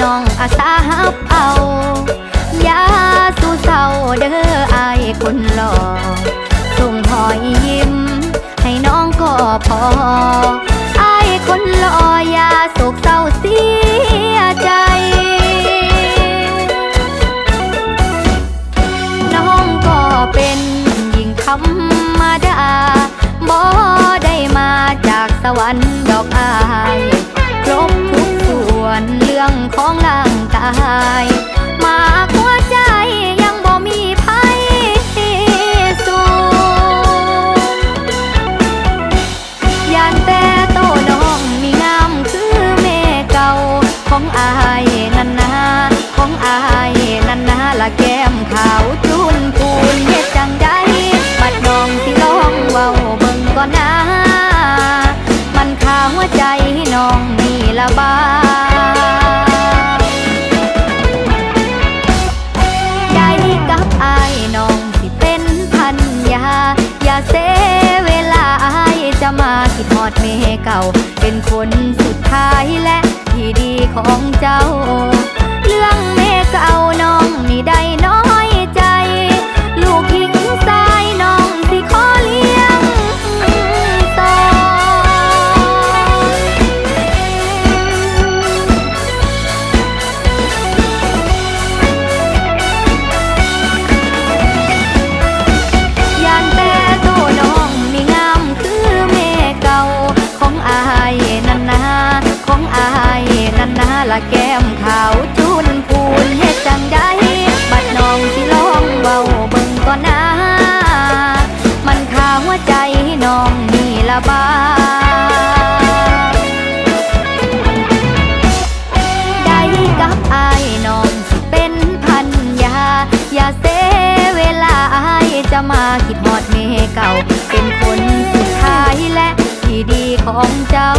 น้องอาสาฮับเอายาสู้เศร้าเด้ออายคนหล่อส่งหอยยิ้ม ให้น้องก็พออายคนหล่อยาโศกเศร้าเสียใจน้องก็เป็นหญิงธรรมดาบ่ได้มาจากสวรรค์ดอกอายครบ วนเรื่องของร่างกายมาหัวใจยังบ่มีภัยสูงยานแต่โตน้องมีงามคือแม่เก่าของอา อย่าเสียเวลาอายจะมาคิดฮอดเมเก่า เป็นคนสุดท้ายและที่ดีของ แก้มขาวจุนพูนเฮ็ดจังได้บัดน้องสิลองเว้าเบิ่งก่อนนะมันขาหัวใจน้องนี่ละบาได้กับอายน้องสิเป็นพันยา อย่าเสเวลาอายจะมาคิดฮอดเมเก่า เป็นคนสุดท้ายและที่ดีของเจ้า